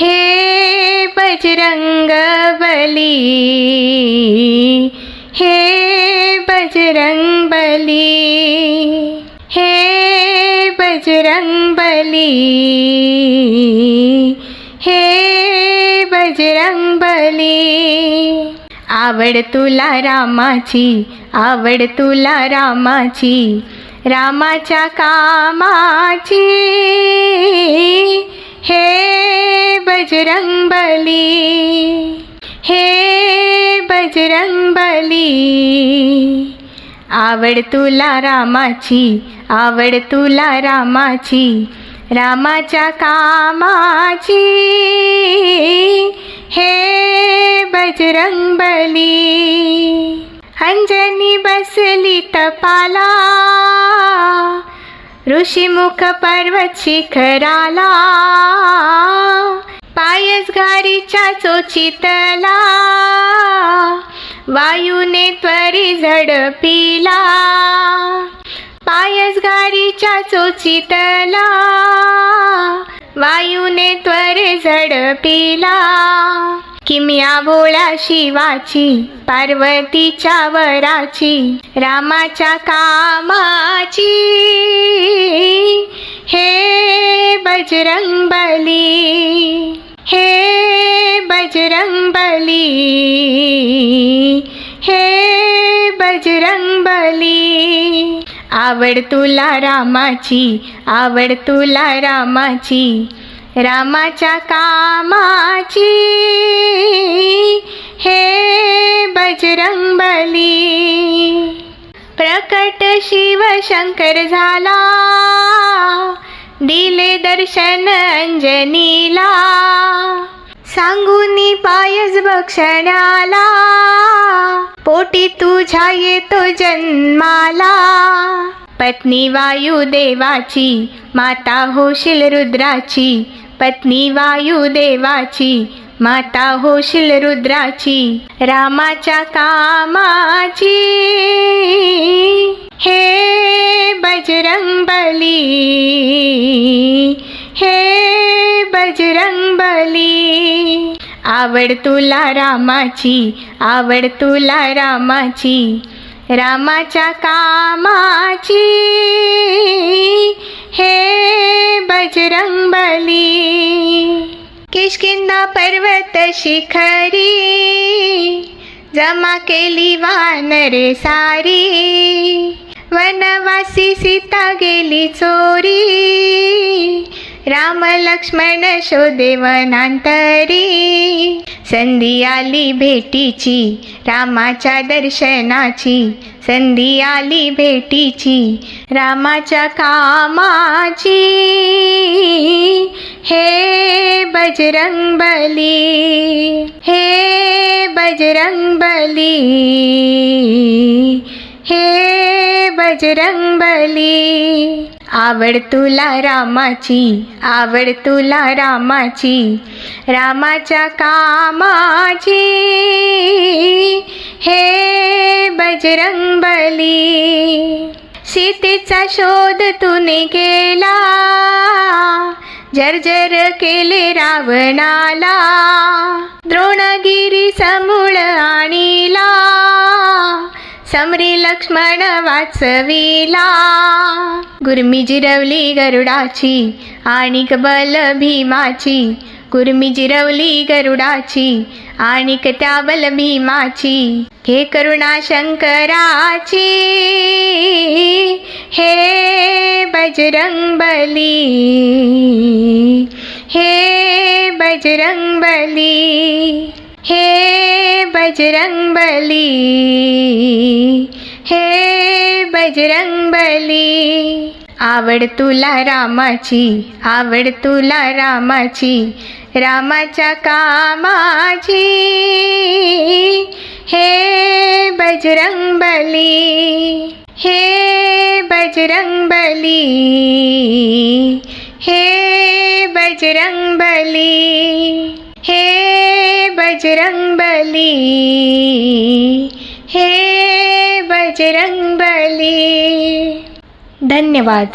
हे बजरंग बली हे बजरंग बली हे बजरंग बली हे बजरंग बली. आवड तुला रामाची आवड तुला रामाची रामाच्या कामाची. बजरंगबली। हे बजरंगबली आवड तुला रामाची आवड तुला रामाची रामाच्या कामाची. हे बजरंगबली अंजनी बसली तपाला ऋषीमुख पर्वत शिखराला. पायस घारीच्या चोचितला वायूने त्वरी झडपिला. पायस घारीच्या चोचितला वायूने त्वरे झडपिला. किमया भोळ्या शिवाची पार्वतीच्या वराची रामाच्या कामाची. हे बजरंग बली बली हे बजरंग बली आवड तुला रामाची आवड तुला रामाची रामाच्या कामाची. हे बजरंग बली प्रकट शिव शंकर झाला दिले दर्शन अंजनीला. पायस भक्षणाला पोटी तुझ्या येतो जन्माला. पत्नी वायुदेवाची माता होशील रुद्राची. पत्नी वायुदेवाची माता होशील रुद्राची. रामाच्या कामाची. हे बजरंग बली हे बजरंग बली आवड तुला रामाची आवड तुला रामाची रामाच्या कामाची. हे बजरंग किशकिंदा किष्किंदा पर्वत शिखरी जमा केली वानरे सारी. वनवासी सीता गेली चोरी. राम लक्ष्मण शोधे संधी आली भेटीची रामाच्या दर्शनाची. संधी आली भेटीची रामाच्या कामाची. हे बजरंग बली हे बजरंग बली हे बजरंगबली. आवड तुला रामाची आवड तुला रामाची रामाच्या कामाची. हे बजरंगबली सीतेचा शोध तुने केला. जर्जर केले रावणाला द्रोणगिरी समूळ आणिला. समरी लक्ष्मण वाचविला. गुरमी जिरवली गरुडाची आणिक बल भीमाची. गुरमी जिरवली गरुडाची आणिक त्या बल भीमाची. हे करुणा शंकराची हे बजरंग बली हे बजरंग बली हे बजरंगबली। हे बजरंगबली आवड तुला रामाची आवड तुला रामाची रामाच्या कामाची. हे बजरंगबली हे बजरंगबली हे बजरंगबली हे बजरंगबली। हे बजरंगबली। धन्यवाद।